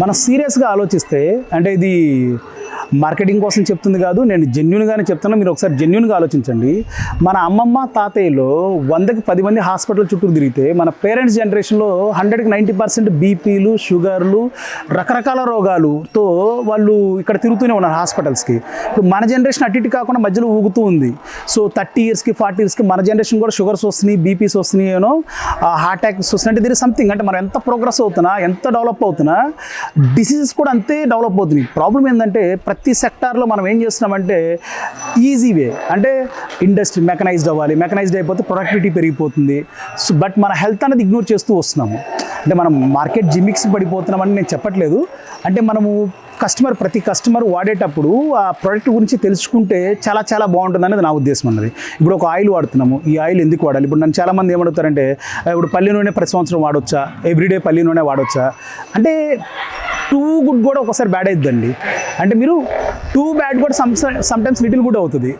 మనం సీరియస్గా ఆలోచిస్తే అంటే ఇది మార్కెటింగ్ కోసం చెప్తుంది కాదు నేను జెన్యున్గానే చెప్తున్నా మీరు ఒకసారి జెన్యున్గా ఆలోచించండి. మన అమ్మమ్మ తాతయ్యలో వందకి పది మంది హాస్పిటల్ చుట్టూ తిరిగితే మన పేరెంట్స్ జనరేషన్లో హండ్రెడ్కి నైంటీ పర్సెంట్ బీపీలు షుగర్లు రకరకాల రోగాలుతో వాళ్ళు ఇక్కడ తిరుగుతూనే ఉన్నారు హాస్పిటల్స్కి. ఇప్పుడు మన జనరేషన్ అటు ఇటు కాకుండా మధ్యలో ఊగుతూ ఉంది. సో థర్టీ ఇయర్స్కి ఫార్టీ ఇయర్స్కి మన జనరేషన్ కూడా షుగర్స్ వస్తున్నాయి బీపీస్ వస్తున్నాయి ఏనో హార్ట్ అటాక్స్ వస్తున్నాయి. అంటే దీని సంథింగ్ అంటే మనం ఎంత ప్రోగ్రెస్ అవుతున్నా ఎంత డెవలప్ అవుతున్నా డిసీజెస్ కూడా అంతే డెవలప్ అవుతున్నాయి. ప్రాబ్లం ఏంటంటే ప్రతి సెక్టార్లో మనం ఏం చేస్తున్నామంటే ఈజీ వే. అంటే ఇండస్ట్రీ మెకనైజ్డ్ అవ్వాలి. మెకనైజ్డ్ అయిపోతే ప్రొడక్టివిటీ పెరిగిపోతుంది. సో బట్ మన హెల్త్ అనేది ఇగ్నోర్ చేస్తూ వస్తున్నాము. అంటే మనం మార్కెట్ జిమిక్స్ పడిపోతున్నామని నేను చెప్పట్లేదు. అంటే మనము కస్టమర్ ప్రతి కస్టమర్ వాడేటప్పుడు ఆ ప్రోడక్ట్ గురించి తెలుసుకుంటే చాలా చాలా బాగుంటుంది అనేది నా ఉద్దేశం అన్నది. ఇప్పుడు ఒక ఆయిల్ వాడుతున్నాము. ఈ ఆయిల్ ఎందుకు వాడాలి? ఇప్పుడు నన్ను చాలామంది ఏమడుగుతారంటే ఇప్పుడు పల్లి నూనె ప్రతి సంవత్సరం వాడొచ్చా? ఎవ్రీడే పల్లి నూనె వాడొచ్చా? అంటే టూ గుడ్ కూడా ఒకసారి బ్యాడ్ అవుతుందండి అంటే మీరు టూ బ్యాడ్ కూడా సమ్ సమ్టైమ్స్ లిటిల్ గుడ్ అవుతుంది.